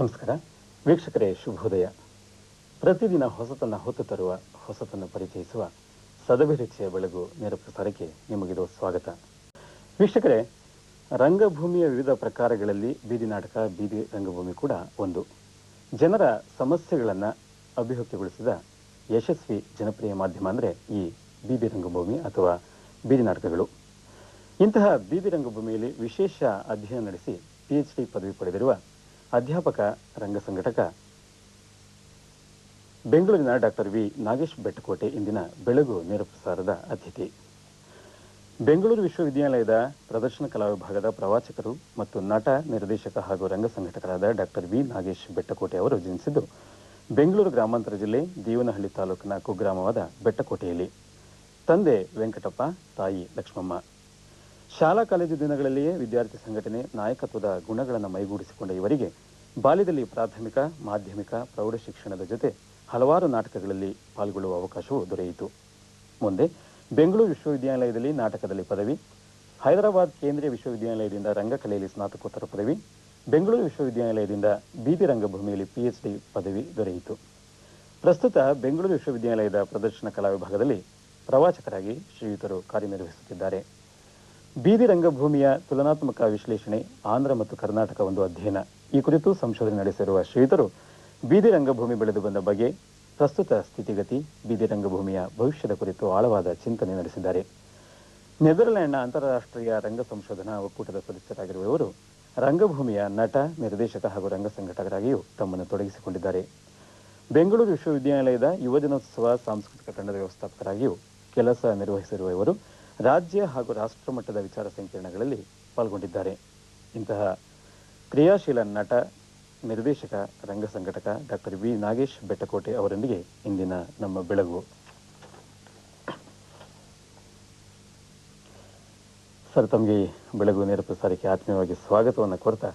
ನಮಸ್ಕಾರ. ವೀಕ್ಷಕರೇ, ಶುಭೋದಯ. ಪ್ರತಿದಿನ ಹೊಸತನ್ನ ಹೊತ್ತು ತರುವ, ಹೊಸತನ್ನು ಪರಿಚಯಿಸುವ ಸದಭಿರುಚಿಯ ಬೆಳಗು ನೇರ ಪ್ರಸಾರಕ್ಕೆ ನಿಮಗಿದು ಸ್ವಾಗತ. ವೀಕ್ಷಕರೇ, ರಂಗಭೂಮಿಯ ವಿವಿಧ ಪ್ರಕಾರಗಳಲ್ಲಿ ಬೀದಿ ನಾಟಕ, ಬೀದಿ ರಂಗಭೂಮಿ ಕೂಡ ಒಂದು. ಜನರ ಸಮಸ್ಯೆಗಳನ್ನು ಅಭಿವ್ಯಕ್ತಿಗೊಳಿಸಿದ ಯಶಸ್ವಿ ಜನಪ್ರಿಯ ಮಾಧ್ಯಮ ಅಂದರೆ ಈ ಬೀದಿ ರಂಗಭೂಮಿ ಅಥವಾ ಬೀದಿ ನಾಟಕಗಳು. ಇಂತಹ ಬೀದಿ ರಂಗಭೂಮಿಯಲ್ಲಿ ವಿಶೇಷ ಅಧ್ಯಯನ ನಡೆಸಿ ಪಿಎಚ್ ಡಿ ಪದವಿ ಪಡೆದಿರುವ ಅಧ್ಯಾಪಕ, ರಂಗ ಸಂಘಟಕ. ಬೆಂಗಳೂರಿನ ಡಾಕ್ಟರ್ ವಿ. ನಾಗೇಶ್ ಬೆಟ್ಟಕೋಟೆ ಇಂದಿನ ಬೆಳಗು ನೇರಪ್ರಸಾರದ ಅತಿಥಿ. ಬೆಂಗಳೂರು ವಿಶ್ವವಿದ್ಯಾಲಯದ ಪ್ರದರ್ಶನ ಕಲಾ ವಿಭಾಗದ ಪ್ರವಾಚಕರು ಮತ್ತು ನಟ, ನಿರ್ದೇಶಕ ಹಾಗೂ ರಂಗ ಸಂಘಟಕರಾದ ಡಾಕ್ಟರ್ ವಿ. ನಾಗೇಶ್ ಬೆಟ್ಟಕೋಟೆ ಅವರು ಜನಿಸಿದ್ದು ಬೆಂಗಳೂರು ಗ್ರಾಮಾಂತರ ಜಿಲ್ಲೆ ದೇವನಹಳ್ಳಿ ತಾಲೂಕಿನ ಕುಗ್ರಾಮವಾದ ಬೆಟ್ಟಕೋಟೆಯಲ್ಲಿ. ತಂದೆ ವೆಂಕಟಪ್ಪ, ತಾಯಿ ಲಕ್ಷ್ಮಮ್ಮ. ಶಾಲಾ ಕಾಲೇಜು ದಿನಗಳಲ್ಲಿಯೇ ವಿದ್ಯಾರ್ಥಿ ಸಂಘಟನೆ ನಾಯಕತ್ವದ ಗುಣಗಳನ್ನು ಮೈಗೂಡಿಸಿಕೊಂಡ ಇವರಿಗೆ ಬಾಲ್ಯದಲ್ಲಿ ಪ್ರಾಥಮಿಕ, ಮಾಧ್ಯಮಿಕ, ಪ್ರೌಢ ಶಿಕ್ಷಣದ ಜೊತೆ ಹಲವಾರು ನಾಟಕಗಳಲ್ಲಿ ಪಾಲ್ಗೊಳ್ಳುವ ಅವಕಾಶವೂ ದೊರೆಯಿತು. ಮುಂದೆ ಬೆಂಗಳೂರು ವಿಶ್ವವಿದ್ಯಾಲಯದಲ್ಲಿ ನಾಟಕದಲ್ಲಿ ಪದವಿ, ಹೈದರಾಬಾದ್ ಕೇಂದ್ರೀಯ ವಿಶ್ವವಿದ್ಯಾಲಯದಿಂದ ರಂಗಕಲೆಯಲ್ಲಿ ಸ್ನಾತಕೋತ್ತರ ಪದವಿ, ಬೆಂಗಳೂರು ವಿಶ್ವವಿದ್ಯಾಲಯದಿಂದ ಬೀದಿ ರಂಗಭೂಮಿಯಲ್ಲಿ ಪಿಎಚ್ಡಿ ಪದವಿ ದೊರೆಯಿತು. ಪ್ರಸ್ತುತ ಬೆಂಗಳೂರು ವಿಶ್ವವಿದ್ಯಾಲಯದ ಪ್ರದರ್ಶನ ಕಲಾ ವಿಭಾಗದಲ್ಲಿ ಪ್ರವಾಚಕರಾಗಿ ಶ್ರೀಯುತರು ಕಾರ್ಯನಿರ್ವಹಿಸುತ್ತಿದ್ದಾರೆ. ಬೀದಿ ರಂಗಭೂಮಿಯ ತುಲನಾತ್ಮಕ ವಿಶ್ಲೇಷಣೆ ಆಂಧ್ರ ಮತ್ತು ಕರ್ನಾಟಕ ಒಂದು ಅಧ್ಯಯನ. ಈ ಕುರಿತು ಸಂಶೋಧನೆ ನಡೆಸಿರುವ ಶ್ರೀತರು ಬೀದಿ ರಂಗಭೂಮಿ ಬೆಳೆದು ಬಂದ ಬಗೆ ಪ್ರಸ್ತುತ ಸ್ಥಿತಿಗತಿ ಬೀದಿ ರಂಗಭೂಮಿಯ ಭವಿಷ್ಯದ ಕುರಿತು ಆಳವಾದ ಚಿಂತನೆ ನಡೆಸಿದ್ದಾರೆ. ನೆದರ್ಲ್ಯಾಂಡ್ನ ಅಂತಾರಾಷ್ಟ್ರೀಯ ರಂಗ ಸಂಶೋಧನಾ ಒಕ್ಕೂಟದ ಸದಸ್ಯರಾಗಿರುವ ಇವರು ರಂಗಭೂಮಿಯ ನಟ, ನಿರ್ದೇಶಕ ಹಾಗೂ ರಂಗ ಸಂಘಟಕರಾಗಿಯೂ ತಮ್ಮನ್ನು ತೊಡಗಿಸಿಕೊಂಡಿದ್ದಾರೆ. ಬೆಂಗಳೂರು ವಿಶ್ವವಿದ್ಯಾಲಯದ ಯುವಜನೋತ್ಸವ ಸಾಂಸ್ಕೃತಿಕ ತಂಡದ ವ್ಯವಸ್ಥಾಪಕರಾಗಿಯೂ ಕೆಲಸ ನಿರ್ವಹಿಸಿರುವ ಇವರು ರಾಜ್ಯ ಹಾಗೂ ರಾಷ್ಟ್ರ ಮಟ್ಟದ ವಿಚಾರ ಸಂಕಿರಣಗಳಲ್ಲಿ ಪಾಲ್ಗೊಂಡಿದ್ದಾರೆ. ಇಂತಹ ಕ್ರಿಯಾಶೀಲ ನಟ, ನಿರ್ದೇಶಕ, ರಂಗ ಸಂಘಟಕ ಡಾಕ್ಟರ್ ವಿ ನಾಗೇಶ್ ಬೆಟ್ಟಕೋಟೆ ಅವರೊಂದಿಗೆ ಇಂದಿನ ನಮ್ಮ ಬೆಳಗು. ಸರ್, ತಮಗೆ ಬೆಳಗು ನೇರ ಪ್ರಸಾರಕ್ಕೆ ಆತ್ಮೀಯವಾಗಿ ಸ್ವಾಗತವನ್ನು ಕೋರ್ತಾ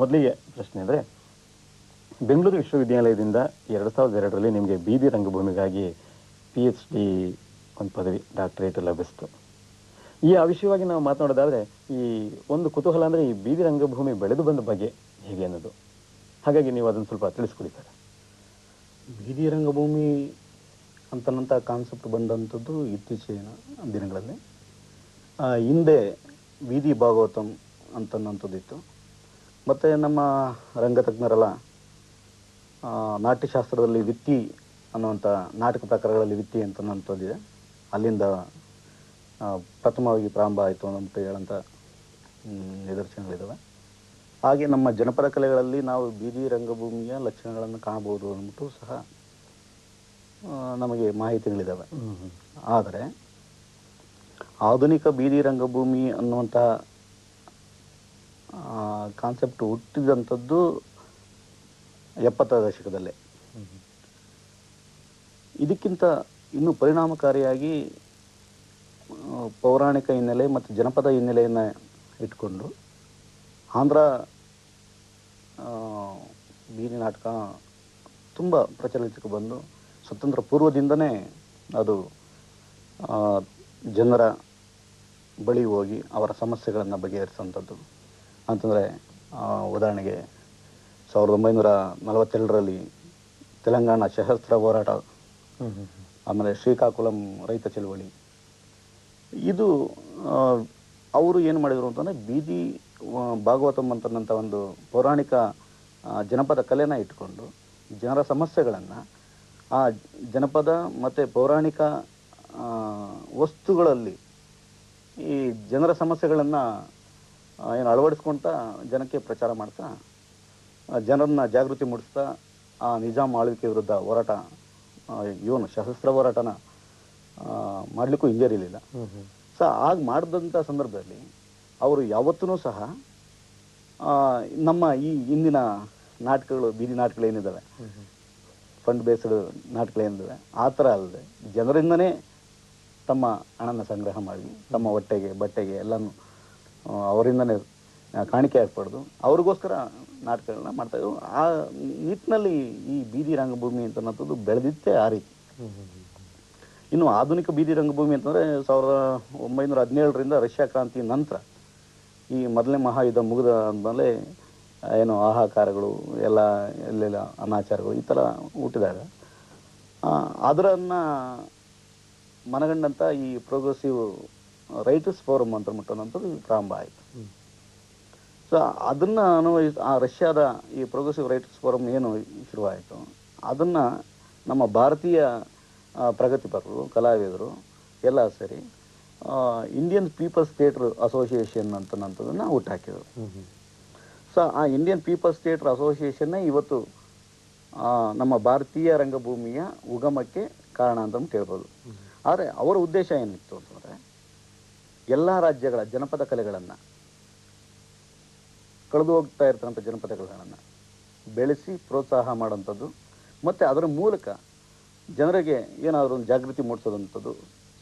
ಮೊದಲಿಗೆ ಪ್ರಶ್ನೆ ಅಂದರೆ, ಬೆಂಗಳೂರು ವಿಶ್ವವಿದ್ಯಾಲಯದಿಂದ ಎರಡು ಸಾವಿರದ ಎರಡರಲ್ಲಿ ನಿಮಗೆ ಬೀದಿ ರಂಗಭೂಮಿಗಾಗಿ ಪಿ ಎಚ್ ಡಿ ಒಂದು ಪದವಿ ಡಾಕ್ಟರೇಟ್ ಲಭಿಸ್ತು ಈ ಆ ವಿಷಯವಾಗಿ ನಾವು ಮಾತನಾಡೋದಾದರೆ, ಈ ಒಂದು ಕುತೂಹಲ ಅಂದರೆ ಈ ಬೀದಿ ರಂಗಭೂಮಿ ಬೆಳೆದು ಬಂದ ಬಗ್ಗೆ ಹೇಗೆ ಅನ್ನೋದು. ಹಾಗಾಗಿ ನೀವು ಅದನ್ನು ಸ್ವಲ್ಪ ತಿಳಿಸ್ಕೊಡಿ ಸರ್ ಬೀದಿ ರಂಗಭೂಮಿ ಅಂತನಂತ ಕಾನ್ಸೆಪ್ಟ್ ಬಂದಂಥದ್ದು ಇತ್ತೀಚಿನ ದಿನಗಳಲ್ಲಿ. ಹಿಂದೆ ಬೀದಿ ಭಾಗವತಂ ಅಂತನ್ನಂಥದ್ದಿತ್ತು. ಮತ್ತು ನಮ್ಮ ರಂಗತಜ್ಞರೆಲ್ಲ ನಾಟ್ಯಶಾಸ್ತ್ರದಲ್ಲಿ ವಿತ್ತಿ ಅನ್ನುವಂಥ ನಾಟಕ ಪ್ರಕಾರಗಳಲ್ಲಿ ವಿತ್ತಿ ಅಂತನ್ನಂಥದ್ದಿದೆ. ಅಲ್ಲಿಂದ ಪ್ರಥಮವಾಗಿ ಪ್ರಾರಂಭ ಆಯಿತು ಅಂತ ಹೇಳಂಥ ನಿದರ್ಶನಗಳಿದ್ದಾವೆ ಹಾಗೆ ನಮ್ಮ ಜನಪದ ಕಲೆಗಳಲ್ಲಿ ನಾವು ಬೀದಿ ರಂಗಭೂಮಿಯ ಲಕ್ಷಣಗಳನ್ನು ಕಾಣಬಹುದು ಅಂದ್ಬಿಟ್ಟು ಸಹ ನಮಗೆ ಮಾಹಿತಿಗಳಿದ್ದಾವೆ ಆದರೆ ಆಧುನಿಕ ಬೀದಿ ರಂಗಭೂಮಿ ಅನ್ನುವಂತಹ ಕಾನ್ಸೆಪ್ಟ್ ಹುಟ್ಟಿದಂಥದ್ದು ಎಪ್ಪತ್ತರ ದಶಕದಲ್ಲೇ. ಇದಕ್ಕಿಂತ ಇನ್ನೂ ಪರಿಣಾಮಕಾರಿಯಾಗಿ ಪೌರಾಣಿಕ ಹಿನ್ನೆಲೆ ಮತ್ತು ಜನಪದ ಹಿನ್ನೆಲೆಯನ್ನು ಇಟ್ಕೊಂಡು ಆಂಧ್ರ ಬೀದಿ ನಾಟಕ ತುಂಬ ಪ್ರಚಲಿತಕ್ಕೆ ಬಂದು, ಸ್ವತಂತ್ರ ಪೂರ್ವದಿಂದನೇ ಅದು ಜನರ ಬಳಿ ಹೋಗಿ ಅವರ ಸಮಸ್ಯೆಗಳನ್ನು ಬಗೆಹರಿಸುವಂಥದ್ದು. ಅಂತಂದರೆ ಉದಾಹರಣೆಗೆ ಸಾವಿರದ ಒಂಬೈನೂರ ನಲವತ್ತೆರಡರಲ್ಲಿ ತೆಲಂಗಾಣ ಸಶಸ್ತ್ರ ಹೋರಾಟ ಆಮೇಲೆ ಶ್ರೀಕಾಕುಳಂ ರೈತ ಚಳವಳಿ. ಇದು ಅವರು ಏನು ಮಾಡಿದರು ಅಂತಂದರೆ ಬೀದಿ ಭಾಗವತಂ ಅಂತನ್ನಂಥ ಒಂದು ಪೌರಾಣಿಕ ಜನಪದ ಕಲೆನ ಇಟ್ಕೊಂಡು ಜನರ ಸಮಸ್ಯೆಗಳನ್ನು ಆ ಜನಪದ ಮತ್ತು ಪೌರಾಣಿಕ ವಸ್ತುಗಳಲ್ಲಿ ಈ ಜನರ ಸಮಸ್ಯೆಗಳನ್ನು ಏನು ಅಳವಡಿಸ್ಕೊಳ್ತಾ ಜನಕ್ಕೆ ಪ್ರಚಾರ ಮಾಡ್ತಾ ಜನರನ್ನ ಜಾಗೃತಿ ಮೂಡಿಸ್ತಾ ಆ ನಿಜಾಮ್ ಆಳ್ವಿಕೆ ವಿರುದ್ಧ ಹೋರಾಟ ಇವನು ಸಶಸ್ತ್ರ ಹೋರಾಟನ ಮಾಡಲಿಕ್ಕೂ ಹಿಂಜರಿಲಿಲ್ಲ. ಸೊ ಆಗ ಮಾಡಿದಂಥ ಸಂದರ್ಭದಲ್ಲಿ ಅವರು ಯಾವತ್ತೂ ಸಹ ನಮ್ಮ ಈ ಇಂದಿನ ನಾಟಕಗಳು ಬೀದಿ ನಾಟಕಗಳೇನಿದ್ದಾವೆ ಫಂಡ್ ಬೇಸ್ಡ್ ನಾಟಕಗಳೇನಿದ್ದಾವೆ ಆ ಥರ ಅಲ್ಲದೆ ಜನರಿಂದನೇ ತಮ್ಮ ಹಣನ ಸಂಗ್ರಹ ಮಾಡಿ ತಮ್ಮ ಹೊಟ್ಟೆಗೆ ಬಟ್ಟೆಗೆ ಎಲ್ಲನೂ ಅವರಿಂದನೇ ಕಾಣಿಕೆ ಆಗ್ಬಾರ್ದು. ಅವ್ರಿಗೋಸ್ಕರ ನಾಟಕಗಳನ್ನ ಮಾಡ್ತಾಯಿದ್ರು ಆ ನಿಟ್ಟಿನಲ್ಲಿ ಈ ಬೀದಿ ರಂಗಭೂಮಿ ಅಂತ ಬೆಳೆದಿತ್ತೆ ಆ ರೀತಿ. ಇನ್ನು ಆಧುನಿಕ ಬೀದಿ ರಂಗಭೂಮಿ ಅಂತಂದರೆ ಸಾವಿರದ ಒಂಬೈನೂರ ಹದಿನೇಳರಿಂದ ರಷ್ಯಾ ಕ್ರಾಂತಿ ನಂತರ ಈ ಮೊದಲನೇ ಮಹಾಯುದ್ಧ ಮುಗಿದ ಆದಮೇಲೆ ಏನು ಆಹಾಕಾರಗಳು ಎಲ್ಲ, ಎಲ್ಲೆಲ್ಲ ಅನಾಚಾರಗಳು ಈ ಥರ ಹುಟ್ಟಿದಾಗ ಅದರನ್ನು ಮನಗಂಡಂಥ ಈ ಪ್ರೋಗ್ರೆಸಿವ್ ರೈಟರ್ಸ್ ಫೋರಮ್ ಅಂತ ಮುಟ್ಟೋದಂಥದ್ದು ಪ್ರಾರಂಭ ಆಯಿತು. ಸೊ ಅದನ್ನು ಅನ್ವಯಿಸ್ ಆ ರಷ್ಯಾದ ಈ ಪ್ರೋಗ್ರೆಸಿವ್ ರೈಟರ್ಸ್ ಫೋರಮ್ ಏನು ಶುರುವಾಯಿತು? ಅದನ್ನು ನಮ್ಮ ಭಾರತೀಯ ಪ್ರಗತಿಪರರು ಕಲಾವಿದರು ಎಲ್ಲ ಸೇರಿ ಇಂಡಿಯನ್ ಪೀಪಲ್ಸ್ ಥಿಯೇಟರ್ ಅಸೋಸಿಯೇಷನ್ ಅಂತನ್ನಂಥದ್ದನ್ನು ಹುಟ್ಟಾಕಿದರು ಸೊ ಆ ಇಂಡಿಯನ್ ಪೀಪಲ್ಸ್ ಥಿಯೇಟ್ರ್ ಅಸೋಸಿಯೇಷನ್ನೇ ಇವತ್ತು ನಮ್ಮ ಭಾರತೀಯ ರಂಗಭೂಮಿಯ ಉಗಮಕ್ಕೆ ಕಾರಣ ಅಂತ ಹೇಳ್ಬೋದು ಆದರೆ ಅವರ ಉದ್ದೇಶ ಏನಿತ್ತು ಅಂತಂದರೆ ಎಲ್ಲ ರಾಜ್ಯಗಳ ಜನಪದ ಕಲೆಗಳನ್ನು ಕಳೆದು ಹೋಗ್ತಾ ಇರ್ತಕ್ಕಂಥ ಜನಪದಗಳನ್ನು ಬೆಳೆಸಿ ಪ್ರೋತ್ಸಾಹ ಮಾಡೋಂಥದ್ದು ಮತ್ತು ಅದರ ಮೂಲಕ ಜನರಿಗೆ ಏನಾದರೂ ಒಂದು ಜಾಗೃತಿ ಮೂಡಿಸೋದಂಥದ್ದು,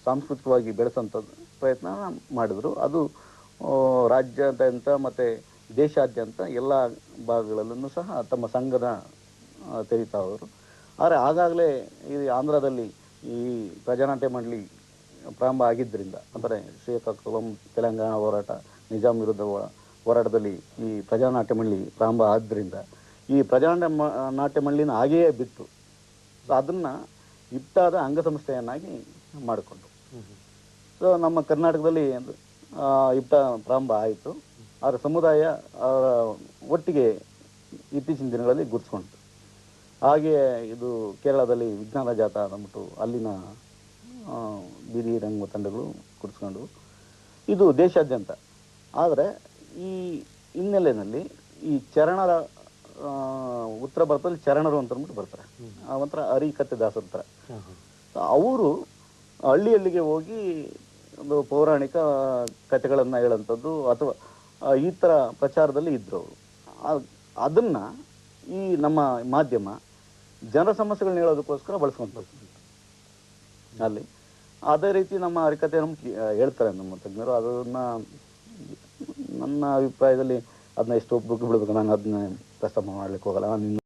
ಸಾಂಸ್ಕೃತಿಕವಾಗಿ ಬೆಳೆಸೋಂಥದ್ದು ಪ್ರಯತ್ನ ಮಾಡಿದರು. ಅದು ರಾಜ್ಯಾದ್ಯಂತ ಮತ್ತು ದೇಶಾದ್ಯಂತ ಎಲ್ಲ ಭಾಗಗಳಲ್ಲೂ ಸಹ ತಮ್ಮ ಸಂಘದ ತೆರೀತಾ ಹೋದರು. ಆದರೆ ಆಗಾಗಲೇ ಈ ಆಂಧ್ರದಲ್ಲಿ ಈ ಪ್ರಜಾನಾಟ್ಯ ಮಂಡಳಿ ಪ್ರಾರಂಭ ಆಗಿದ್ದರಿಂದ, ಅಂದರೆ ಶ್ರೀಕಾಕುಳಂ ತೆಲಂಗಾಣ ಹೋರಾಟ ನಿಜಾಮ್ ವಿರುದ್ಧ ಹೋರಾಟದಲ್ಲಿ ಈ ಪ್ರಜಾನಾಟ್ಯ ಮಂಡಳಿ ಪ್ರಾರಂಭ ಆದ್ದರಿಂದ ಈ ಪ್ರಜಾನಾಟ್ಯ ನಾಟ್ಯ ಮಂಡಳಿನ ಹಾಗೆಯೇ ಬಿತ್ತು. ಸೊ ಅದನ್ನು ಇಪ್ಟಾದ ಅಂಗಸಂಸ್ಥೆಯನ್ನಾಗಿ ಮಾಡಿಕೊಂಡು ಸೊ ನಮ್ಮ ಕರ್ನಾಟಕದಲ್ಲಿ ಇಪ್ಟ ಪ್ರಾರಂಭ ಆಯಿತು. ಆದರೆ ಸಮುದಾಯ ಒಟ್ಟಿಗೆ ಇತ್ತೀಚಿನ ದಿನಗಳಲ್ಲಿ ಗುರುತಿಸ್ಕೊಂಡಿತು ಹಾಗೆ ಇದು ಕೇರಳದಲ್ಲಿ ವಿಜ್ಞಾನ ಜಾತ ಅಂದ್ಬಿಟ್ಟು ಅಲ್ಲಿನ ಬೀದಿ ರಂಗ ತಂಡಗಳು ಕುಡಿಸ್ಕೊಂಡು ಇದು ದೇಶಾದ್ಯಂತ. ಆದರೆ ಹಿನ್ನೆಲೆಯಲ್ಲಿ ಈ ಚರಣರ ಉತ್ತರ ಭಾರತದಲ್ಲಿ ಚರಣರು ಅಂತ ಅಂದ್ಬಿಟ್ಟು ಬರ್ತಾರೆ. ಒಂಥರ ಹರಿಕತೆ ದಾಸರ ಥರ. ಅವರು ಹಳ್ಳಿ ಹಳ್ಳಿಗೆ ಹೋಗಿ ಒಂದು ಪೌರಾಣಿಕ ಕಥೆಗಳನ್ನು ಹೇಳುವಂಥದ್ದು ಅಥವಾ ಈ ಥರ ಪ್ರಚಾರದಲ್ಲಿ ಇದ್ದರು ಅವರು. ಅದನ್ನು ಈ ನಮ್ಮ ಮಾಧ್ಯಮ ಜನ ಸಮಸ್ಯೆಗಳನ್ನ ಹೇಳೋದಕ್ಕೋಸ್ಕರ ಬಳಸ್ಕೊಂಡು ಅಲ್ಲಿ. ಅದೇ ರೀತಿ ನಮ್ಮ ಹರಿಕತೆ ನಮ್ಗೆ ಹೇಳ್ತಾರೆ ನಮ್ಮ ತಜ್ಞರು. ಅದನ್ನು ನನ್ನ ಅಭಿಪ್ರಾಯದಲ್ಲಿ ಅದನ್ನ ಎಷ್ಟು ಬಿಡಬೇಕು ಬಿಡ್ಬೇಕು? ನಾನು ಅದನ್ನ ಪ್ರಸ್ತಾಪ ಮಾಡ್ಲಿಕ್ಕೆ ಹೋಗಲ್ಲ. ನಾನು